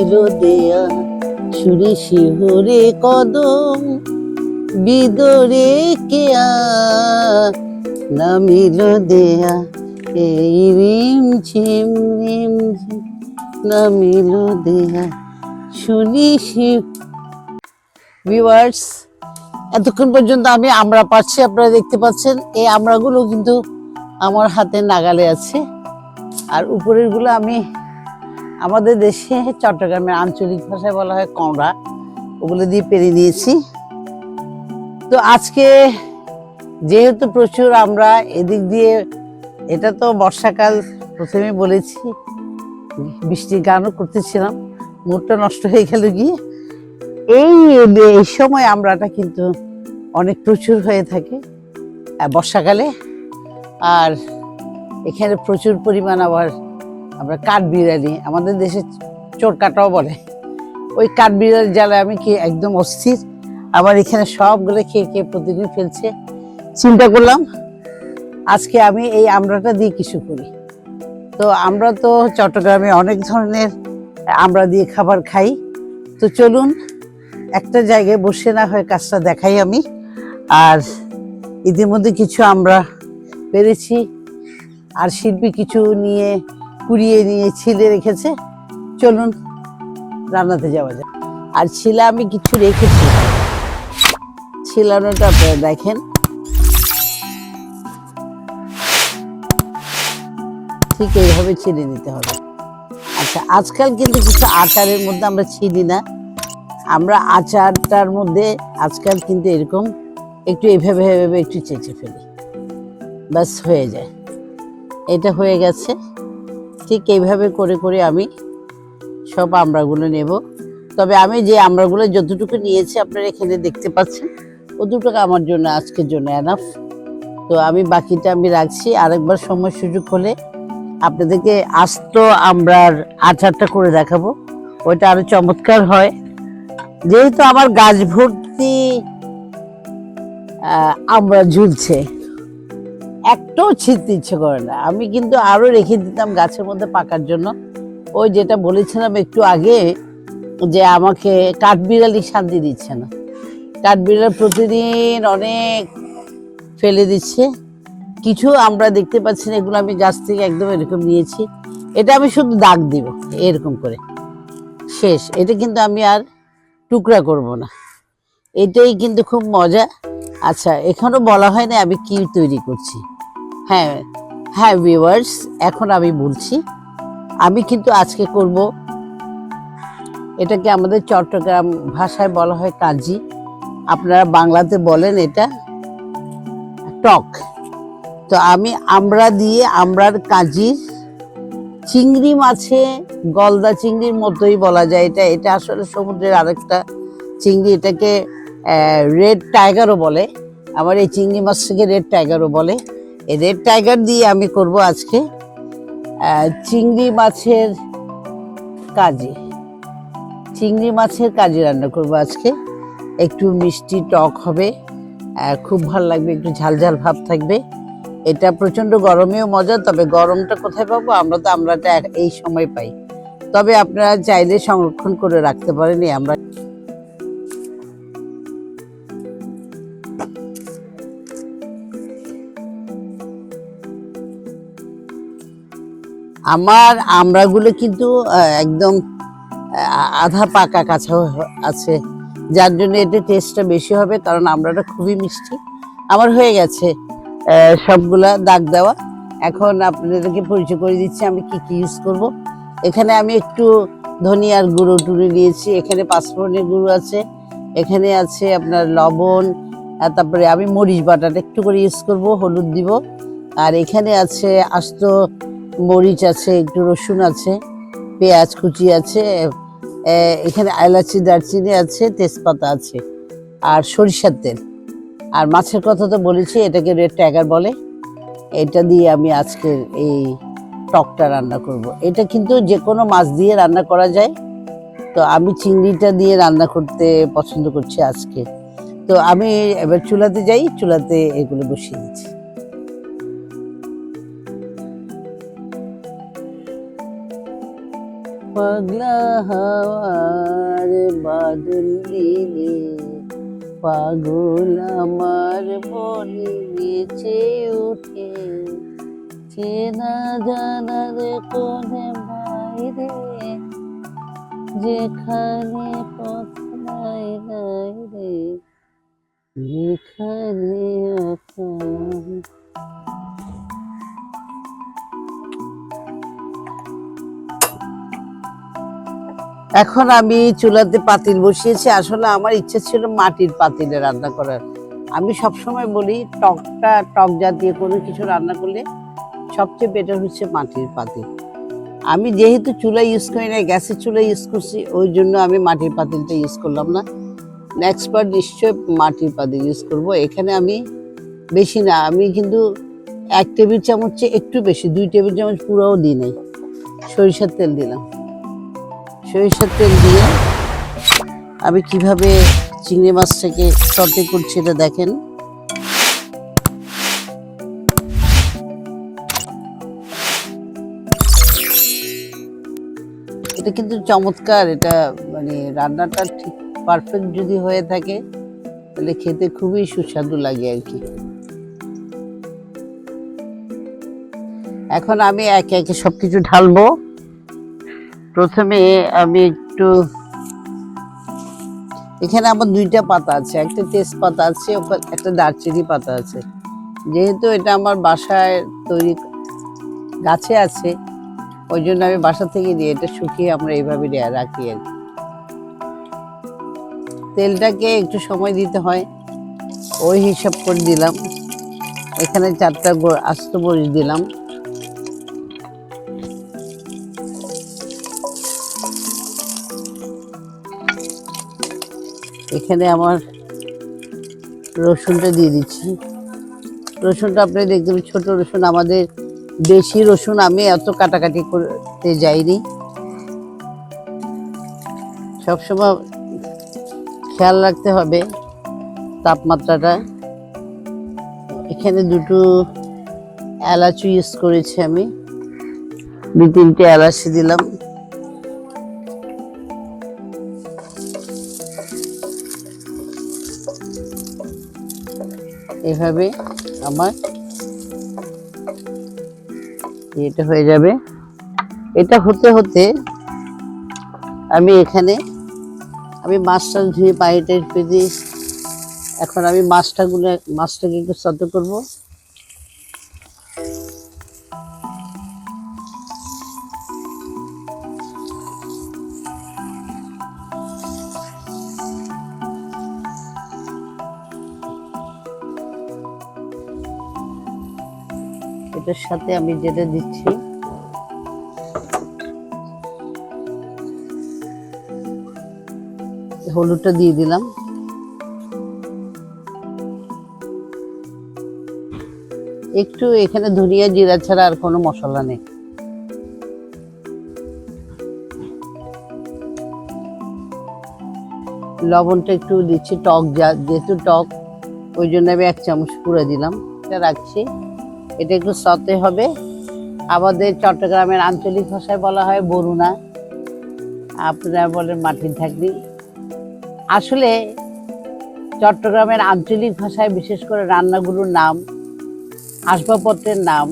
নামিল দেয়া সুরে শিহরে কদম, বিদরে কেয়া নামিল দেয়া এই রিম ঝিম, রিম নামিল দেয়া শুনি শিব ভিউয়ার্স, এতক্ষণ পর্যন্ত আমি আমরা পাচ্ছি আপনারা দেখতে পাচ্ছেন, এই আমরাগুলো কিন্তু আমার হাতে নাগালে আছে। আর উপরেরগুলো আমি আমাদের দেশে চট্টগ্রামের আঞ্চলিক ভাষায় বলা হয় কমড়া ওগুলো দিয়ে পেরে নিয়েছি। তো আজকে যেহেতু প্রচুর আমরা এদিক দিয়ে, এটা তো বর্ষাকাল প্রথমে বলেছি, বৃষ্টির গানও করতেছিলাম, মুডটা নষ্ট হয়ে গেল গিয়ে। এই এই সময় আমরাটা কিন্তু অনেক প্রচুর হয়ে থাকে বর্ষাকালে। আর এখানে প্রচুর পরিমাণ আবার আমরা কাঠ বিড়ালি, আমাদের দেশে চোর কাটাও বলে। ওই কাঠ বিড়াল জ্বালায় আমি কি একদম অস্থির? আবার এখানে সবগুলো খেয়ে খেয়ে প্রতিদিন ফেলছে। চিন্তা করলাম, আজকে আমি এই আমড়াটা দিয়ে কিছু করি। তো আমরা তো চট্টগ্রামে অনেক ধরনের আমরা দিয়ে খাবার খাই। তো চলুন, একটা জায়গায় বসে না হয় কাজটা দেখাই আমি। আর ইতিমধ্যে কিছু আমরা পেরেছি। আর শিল্পী কিছু নিয়ে কুড়িয়ে নিয়ে ছিলে রেখেছে। চলুন রান্নাতে যাওয়া যায় আর ছিলা আমি কিছু রেখেছি। ছিলানোটা দেখেন। ঠিক এইভাবে ছিঁড়ে নিতে হবে। আচ্ছা আজকাল কিন্তু কিছু আচারের মধ্যে আমরা ছিলি না। আমরা আচারটার মধ্যে আজকাল কিন্তু এরকম একটু এভাবে এইভাবে একটু চেঁচে ফেলি। ব্যাস, হয়ে যায়। এটা হয়ে গেছে। ঠিক এইভাবে করে করে আমি সব আমড়াগুলো নেব। তবে আমি যে আমড়াগুলো যতটুকু নিয়েছি আপনারা এখানে দেখতে পাচ্ছেন অতটুকু আমার জন্য, আজকের জন্য এনাফ তো আমি বাকিটা আমি রাখছি। আরেকবার সময় সুযোগ হলে আপনাদেরকে আস্ত আমরার আচারটা করে দেখাবো। ওইটা আরও চমৎকার হয়। যেহেতু আমার গাছ ভর্তি আমরা ঝুলছে। একটাও ছিঁড়তে ইচ্ছে করে না। আমি কিন্তু আরও রেখে দিতাম গাছের মধ্যে পাকার জন্য। ওই যেটা বলেছিলাম একটু আগে, যে আমাকে কাঠবিড়ালি শান্তি দিচ্ছে না। কাঠবিড়াল প্রতিদিন অনেক ফেলে দিচ্ছে। কিছু আমরা দেখতে পাচ্ছি না, এগুলো আমি গাছ থেকে একদম এরকম নিয়েছি। এটা আমি শুধু দাগ দিব, এরকম করে। শেষ, এটা কিন্তু আমি আর টুকরা করব না। এটাই কিন্তু খুব মজা। আচ্ছা এখানেও বলা হয় না আমি কি তৈরি করছি। হ্যাঁ হ্যাঁ ভিউয়ার্স এখন আমি বলছি, আমি কিন্তু আজকে করব, এটাকে আমাদের চট্টগ্রাম ভাষায় বলা হয় কাজি। আপনারা বাংলাতে বলেন এটা, টক। তো আমি আমরা দিয়ে আমরার কাজির চিংড়ি মাছে, গলদা চিংড়ির মতোই বলা যায় এটা। এটা আসলে সমুদ্রের আরেকটা চিংড়ি, এটাকে রেড টাইগারও বলে। আমার এই চিংড়ি মাছটাকে রেড টাইগারও বলে। রেড টাইগার দিয়ে আমি করব আজকে চিংড়ি মাছের কাজে। চিংড়ি মাছের কাজে রান্না করব আজকে। একটু মিষ্টি টক হবে খুব ভালো লাগবে, একটু ঝাল ঝাল ভাব থাকবে। এটা প্রচণ্ড গরমেও মজা, তবে গরমটা কোথায় পাবো? আমরা তো আমরাটা এক- এই সময় পাই। তবে আপনারা চাইলে সংরক্ষণ করে রাখতে পারেন আমরা আমার আমড়াগুলো কিন্তু একদম আধা পাকা কাঁচা আছে। যার জন্য এটা টেস্টটা বেশি হবে, কারণ আমড়াটা খুবই মিষ্টি। আমার হয়ে গেছে সবগুলা দাগ দেওয়া। এখন আপনাদেরকে পরিচয় করে দিচ্ছি আমি কি কি ইউজ করব। এখানে আমি একটু ধনিয়ার গুঁড়ো টুড়ে নিয়েছি। এখানে পাঁচফোড়নের গুঁড়ো আছে, এখানে আছে আপনার লবণ তারপরে আমি মরিচ বাটাটা একটু করে ইউজ করব, হলুদ দিব। আর এখানে আছে আস্ত মরিচ আছে, একটু রসুন আছে, পেঁয়াজ কুচি আছে এখানে এলাচি, দারচিনি আছে, তেজপাতা আছে, আর সরিষার তেল। আর মাছের কথা তো বলেছি, এটাকে রেড ট্যাগার বলে। এটা দিয়ে আমি আজকের এই টকটা রান্না করব। এটা কিন্তু যে কোনো মাছ দিয়ে রান্না করা যায়। তো আমি চিংড়িটা দিয়ে রান্না করতে পছন্দ করছি আজকে। তো আমি এবার চুলাতে যাই, চুলাতে এগুলো বসিয়ে দিচ্ছি। পাগলা হাওয়ার বাদল দিলে পাগল আমার বলি বেঁচে ওঠে চেনা জানার কোনে বাইরে। যেখানে পথ নাই রে। যেখানে আকাশ এখন আমি চুলাতে পাতিল বসিয়েছি। আসলে আমার ইচ্ছে ছিল মাটির পাতিলে রান্না করার। আমি সবসময় বলি, টকটা টক জাতীয় কোনো কিছু রান্না করলে সবচেয়ে বেটার হচ্ছে মাটির পাতিল। আমি যেহেতু চুলা ইউজ করি না গ্যাসের চুলা ইউজ করছি, ওই জন্য আমি মাটির পাতিলটা ইউজ করলাম না। নেক্সট বার নিশ্চয় মাটির পাতিল ইউজ করব। এখানে আমি বেশি না, আমি কিন্তু এক টেবিল চামচ একটু বেশি, দুই টেবিল চামচ পুরোও দিই নাই। সরিষার তেল দিলাম। সরিষার তেল দিয়ে আমি কীভাবে চিংড়ি মাছটাকে সতে করছি এটা দেখেন। এটা কিন্তু চমৎকার, এটা মানে রান্নাটা ঠিক পারফেক্ট যদি হয়ে থাকে, তাহলে খেতে খুবই সুস্বাদু লাগে আর কি। এখন আমি একে একে সবকিছু ঢালবো। প্রথমে আমি একটু, এখানে আমার দুইটা পাতা আছে, একটা তেজপাতা আছে একটা দারচিনি পাতা আছে। যেহেতু এটা আমার বাসায় তৈরি গাছে আছে, ওই জন্য আমি বাসা থেকে নিয়ে এটা শুকিয়ে আমরা এইভাবে রাখি আর। তেলটাকে একটু সময় দিতে হয়, ওই হিসাব করে দিলাম। এখানে চারটা আস্ত মরিচ দিলাম। এখানে আমার রসুনটা দিয়ে দিচ্ছি। রসুনটা আপনি দেখতে পাবেন ছোট রসুন, আমাদের দেশি রসুন, আমি এত কাটাকাটি করতে যাইনি। সবসময় খেয়াল রাখতে হবে তাপমাত্রাটা। এখানে দুটো এলাচ ইউজ করেছি আমি। দু তিনটে এলাচ দিলাম। এভাবে আমার এটা হয়ে যাবে। এটা হতে হতে আমি এখানে আমি মাছটা ধুয়ে পায়ে টাইট পেয়ে এখন আমি মাছটাগুলো, মাছটাকে একটু সত করব। সাথে আমি যেটা দিচ্ছি। হলুদটা দিয়ে দিলাম। একটু এখানে ধনিয়া জিরা ছাড়া আর কোনো মশলা নেই। লবণটা একটু দিচ্ছি টক, যা যেহেতু টক, ওই জন্য আমি এক চামচ পুরো দিলাম। এটা রাখছি। এটা একটু সতে হবে। আমাদের চট্টগ্রামের আঞ্চলিক ভাষায় বলা হয় বরুণা। আপনারা বলেন মাটির ঢাকনি। আসলে চট্টগ্রামের আঞ্চলিক ভাষায় বিশেষ করে রান্নাগুলোর নাম, আসবাবপত্রের নাম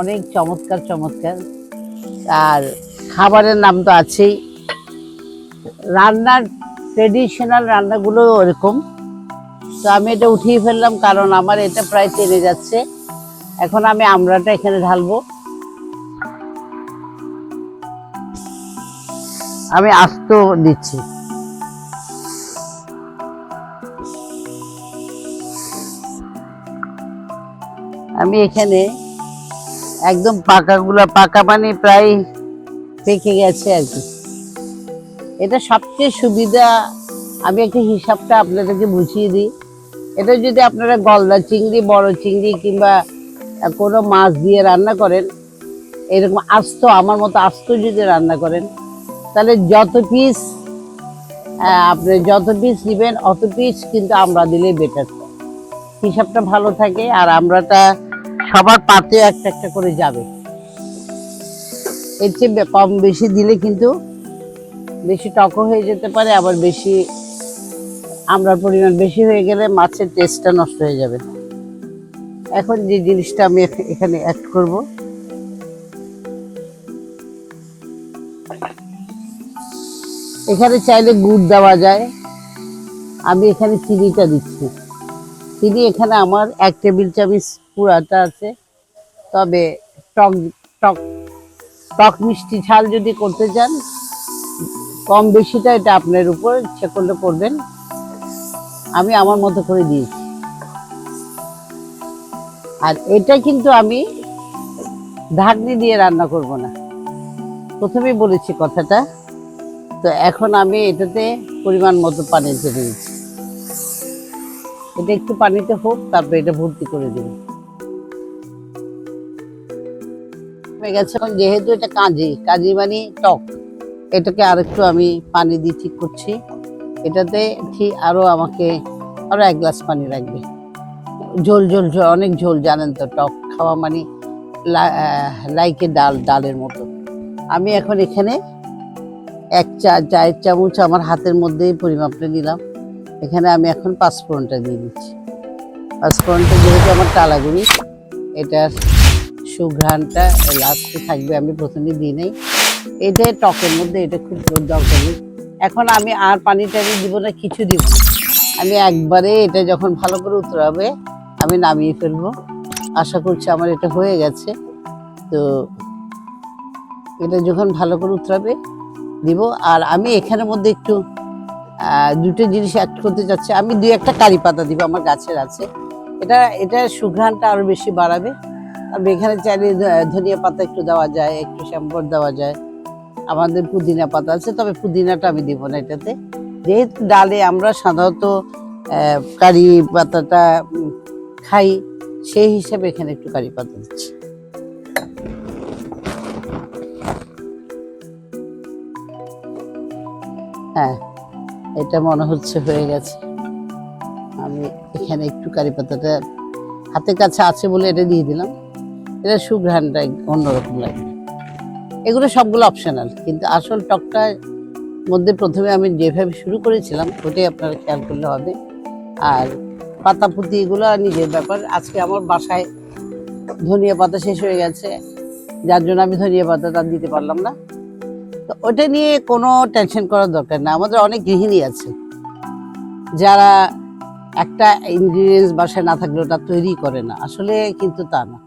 অনেক চমৎকার চমৎকার। আর খাবারের নাম তো আছেই। রান্নার ট্রেডিশনাল রান্নাগুলো ওরকম তো আমি এটা উঠিয়ে ফেললাম কারণ আমার এটা প্রায় টেনে যাচ্ছে। এখন আমি আমড়াটা এখানে ঢালবো। আমি আস্ত দিচ্ছি। আমি এখানে একদম পাকাগুলো, পাকা মানে প্রায় পেকে গেছে আর কি। এটা সবচেয়ে সুবিধা, আমি একটা হিসাবটা আপনাদেরকে বুঝিয়ে দিই। এটা যদি আপনারা গলদা চিংড়ি, বড় চিংড়ি কিংবা কোনো মাছ দিয়ে রান্না করেন, এরকম আস্ত, আমার মতো আস্ত যদি রান্না করেন, তাহলে যত পিস আপনি যত পিস নেবেন, অত পিস কিন্তু আমরা দিলে বেটার হিসাবটা ভালো থাকে আর আমরাটা সবার পাতে একটা একটা করে যাবে। এর চেয়ে কম বেশি দিলে কিন্তু বেশি টকও হয়ে যেতে পারে, আবার বেশি, আমরার পরিমাণ বেশি হয়ে গেলে মাছের টেস্টটা নষ্ট হয়ে যাবে। এখন যে জিনিসটা আমি এখানে অ্যাড করব। এখানে চাইলে গুড় দেওয়া যায়। আমি এখানে চিনিটা দিচ্ছি। চিনি এখানে আমার এক টেবিল চামচ পুরাটা আছে। তবে টক টক টক মিষ্টি ঝাল যদি করতে চান, কম বেশিটা এটা আপনার উপর ইচ্ছে করলে করবেন। আমি আমার মতো করে দিয়েছি। আর এটা কিন্তু আমি ঢাকনি দিয়ে রান্না করব না। প্রথমেই বলেছি কথাটা। তো এখন আমি এটাতে পরিমাণ মতো পানি ছেড়ে দিচ্ছি। এটা একটু পানিতে হোক, তারপরে এটা ভর্তি করে দেব। গেছে যেহেতু এটা কাজি কাজি মানে টক, এটাকে আরেকটু আমি পানি দিয়ে ঠিক করছি। এটাতে ঠিক আরও আমাকে আরও এক গ্লাস পানি লাগবে। ঝোল ঝোল ঝোল, অনেক ঝোল জানেন তো, টক খাওয়া মানে লাইকে ডাল, ডালের মতো। আমি এখন এখানে এক চা, চায়ের চামচ আমার হাতের মধ্যেই পরিমাপটা নিলাম। এখানে আমি এখন পাঁচফোড়নটা দিয়ে দিচ্ছি। পাঁচফোড়নটা যেহেতু আমার টালাগুড়ি। এটার সুঘ্রাণটা লাস্টে থাকবে, আমি প্রথমে দিই নাই। এটা টকের মধ্যে, এটা খুব দরকার এখন আমি আর পানি টানি দিব না, কিছু দিব আমি একবারে এটা যখন ভালো করে উতরাবে আমি নামিয়ে ফেলব। আশা করছি আমার এটা হয়ে গেছে। তো এটা যখন ভালো করে উতরাবে, দিব। আর আমি এখানের মধ্যে একটু দুটো জিনিস অ্যাড করতে চাচ্ছি। আমি দুই একটা কারি পাতা দিব, আমার গাছের আছে। এটা এটা সুঘ্রাণটা আরও বেশি বাড়াবে। আর এখানে চাইলে ধনিয়া পাতা একটু দেওয়া যায়, একটু শ্যাম্পর দেওয়া যায়। আমাদের পুদিনা পাতা আছে, তবে পুদিনাটা আমি দিব না এটাতে। যেহেতু ডালে আমরা সাধারণত কারি পাতাটা খাই, সেই হিসাবে এখানে একটু কারি পাতা দিচ্ছি হ্যাঁ এটা মনে হচ্ছে হয়ে গেছে। আমি এখানে একটু কারি পাতাটা হাতের কাছে আছে বলে এটা দিয়ে দিলাম। এটা সুঘ্রাণটা এক- অন্যরকম লাগবে। এগুলো সবগুলো অপশনাল কিন্তু আসল টকটা মধ্যে প্রথমে আমি যেভাবে শুরু করেছিলাম, ওটাই আপনারা খেয়াল করলে হবে। আর পাতা পুঁতি এগুলো নিজের ব্যাপার। আজকে আমার বাসায় ধনিয়া পাতা শেষ হয়ে গেছে। যার জন্য আমি ধনিয়া পাতাটা দিতে পারলাম না। তো ওটা নিয়ে কোনো টেনশন করার দরকার না আমাদের অনেক গৃহিণী আছে। যারা একটা ইনগ্রিডিয়েন্টস বাসায় না থাকলে ওটা তৈরি করে না। আসলে কিন্তু তা না।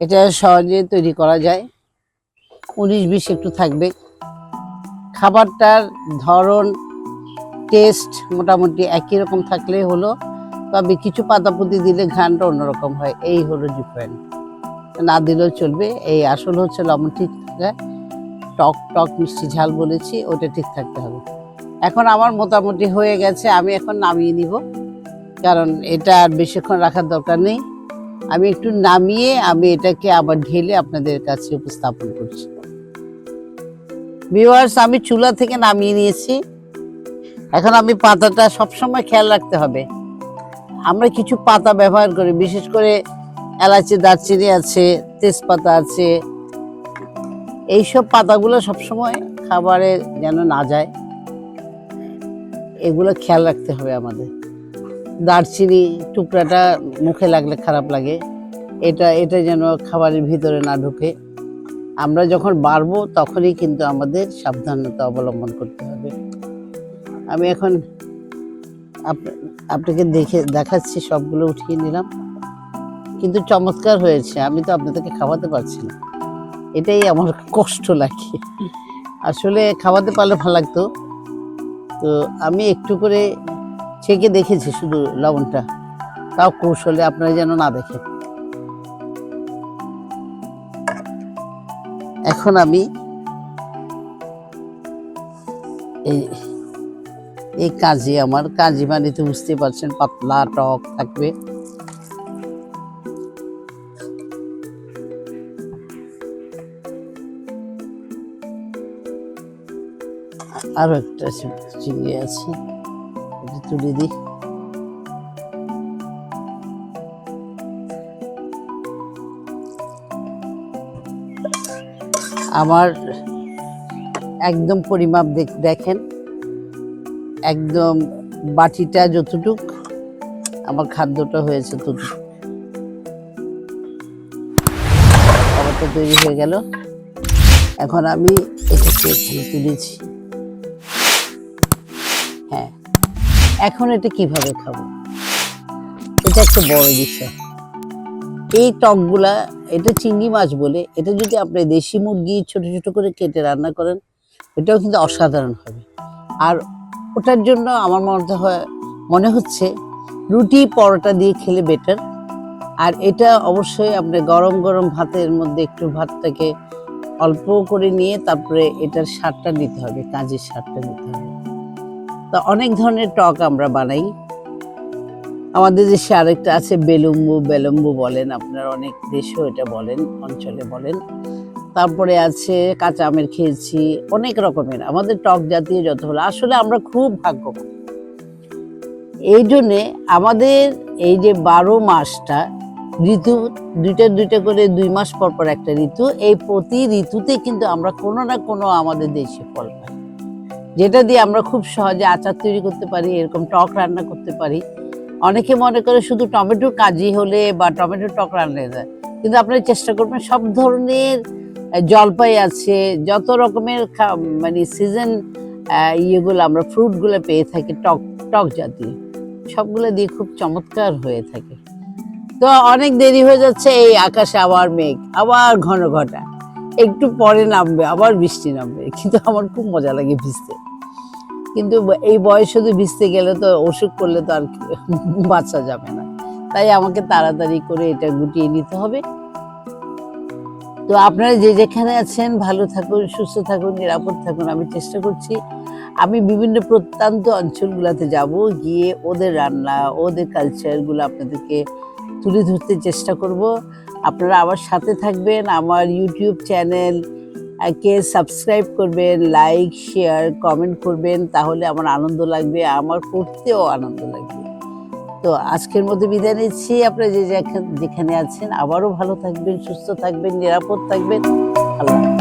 এটা সহজে তৈরি করা যায়। উনিশ বিশ একটু থাকবে। খাবারটার ধরন টেস্ট মোটামুটি একই রকম থাকলে হলো তবে কিছু পাতাপুতি দিলে ঘ্রাণটা অন্যরকম হয়। এই হলো ডিফারেন্ট না দিলেও চলবে। এই আসল হচ্ছে লবণ ঠিক থাকা। টক টক, মিষ্টি ঝাল বলেছি, ওটা ঠিক থাকতে হবে। এখন আমার মোটামুটি হয়ে গেছে। আমি এখন নামিয়ে নিব। কারণ এটা আর বেশিক্ষণ রাখার দরকার নেই। আমি একটু নামিয়ে আমি এটাকে আবার ঢেলে আপনাদের কাছে উপস্থাপন করছি। ভিউয়ার্স, আমি চুলা থেকে নামিয়ে নিয়েছি। এখন আমি পাতাটা সবসময় খেয়াল রাখতে হবে। আমরা কিছু পাতা ব্যবহার করি, বিশেষ করে এলাচি, দারচিনি আছে, তেজপাতা আছে। এইসব পাতাগুলো সবসময় খাবারে যেন না যায়। এগুলো খেয়াল রাখতে হবে আমাদের। দারচিনি টুকরাটা মুখে লাগলে খারাপ লাগে। এটা এটা যেন খাবারের ভিতরে না ঢুকে। আমরা যখন বাড়বো তখনই কিন্তু আমাদের সাবধানতা অবলম্বন করতে হবে। আমি এখন আপনাকে দেখে, দেখাচ্ছি, সবগুলো উঠিয়ে নিলাম। কিন্তু চমৎকার হয়েছে, আমি তো আপনাদেরকে খাওয়াতে পারছি না। এটাই আমার কষ্ট লাগে। আসলে খাওয়াতে পারলে ভালো লাগতো। তো আমি একটু করে ছেঁকে দেখেছি শুধু লবণটা। তাও কৌশলে আপনারা যেন না দেখেন। এখন আমি এই এই কাজে আমার। কাজে মানে তো বুঝতে পারছেন, পাতলা টক থাকবে। আরও একটা চিংড়ি আছে তুলে দিই। আমার একদম পরিমাপ দেখ- দেখেন একদম বাটিটা যতটুক আমার খাদ্যটা হয়েছে ততটুক। খাবারটা তৈরি হয়ে গেল। এখন আমি এটাকে এখানে তুলেছি। হ্যাঁ এখন এটা কীভাবে খাব? এটা একটা বড় বিষয়। এই টকগুলা, এটা চিংড়ি মাছ বলে, এটা যদি আপনি দেশি মুরগি ছোট ছোট করে কেটে রান্না করেন, এটাও কিন্তু অসাধারণ হবে। আর ওটার জন্য আমার মনে হয়, মনে হচ্ছে রুটি পরোটা দিয়ে খেলে বেটার আর এটা অবশ্যই আপনি গরম গরম ভাতের মধ্যে একটু ভাতটাকে অল্প করে নিয়ে তারপরে এটার স্বাদটা নিতে হবে, কাজের স্বাদটা নিতে হবে। তা অনেক ধরনের টক আমরা বানাই। আমাদের দেশে আরেকটা আছে বেলুম্বু, বেলম্বু বলেন, আপনার অনেক দেশেও এটা বলেন, অঞ্চলে বলেন। তারপরে আছে কাঁচা আমের খেয়েছি, অনেক রকমের। আমাদের টক জাতীয় যত হলো। আসলে আমরা খুব ভাগ্যবান। এই জন্যে আমাদের এই যে বারো মাসটা, ঋতু দুইটা দুইটা করে দুই মাস পর পর একটা ঋতু, এই প্রতি ঋতুতে কিন্তু আমরা কোনো না কোনো আমাদের দেশে ফল পাই। যেটা দিয়ে আমরা খুব সহজে আচার তৈরি করতে পারি, এরকম টক রান্না করতে পারি। অনেকে মনে করে শুধু টমেটো কাজি হলে বা টমেটো টক রান্না যায় কিন্তু আপনারা চেষ্টা করবেন, সব ধরনের জলপাই আছে, যত রকমের মানে সিজন ইয়েগুলো আমরা ফ্রুটগুলো পেয়ে থাকি, টক টক জাতীয়, সবগুলো দিয়ে খুব চমৎকার হয়ে থাকে। তো অনেক দেরি হয়ে যাচ্ছে, এই আকাশে আবার মেঘ, আবার ঘন ঘটা, একটু পরে নামবে, আবার বৃষ্টি নামবে, কিন্তু আমার খুব মজা লাগে ভিজতে। কিন্তু এই বয়স শুধু ভিজতে গেলে তো, অসুখ করলে তো আর বাঁচা যাবে না। তাই আমাকে তাড়াতাড়ি করে এটা গুটিয়ে নিতে হবে। তো আপনারা যে যেখানে আছেন, ভালো থাকুন, সুস্থ থাকুন, নিরাপদ থাকুন, আমি চেষ্টা করছি। আমি বিভিন্ন প্রত্যন্ত অঞ্চলগুলোতে যাব, গিয়ে ওদের রান্না, ওদের কালচারগুলো আপনাদেরকে তুলে ধরতে চেষ্টা করব। আপনারা আমার সাথে থাকবেন, আমার ইউটিউব চ্যানেল কে সাবস্ক্রাইব করবেন লাইক শেয়ার কমেন্ট করবেন, তাহলে আমার আনন্দ লাগবে, আমার করতেও আনন্দ লাগবে। তো আজকের মধ্যে বিদায় নিচ্ছি আপনারা যে যেখানে আছেন, আবারও ভালো থাকবেন, সুস্থ থাকবেন, নিরাপদ থাকবেন আল্লাহ।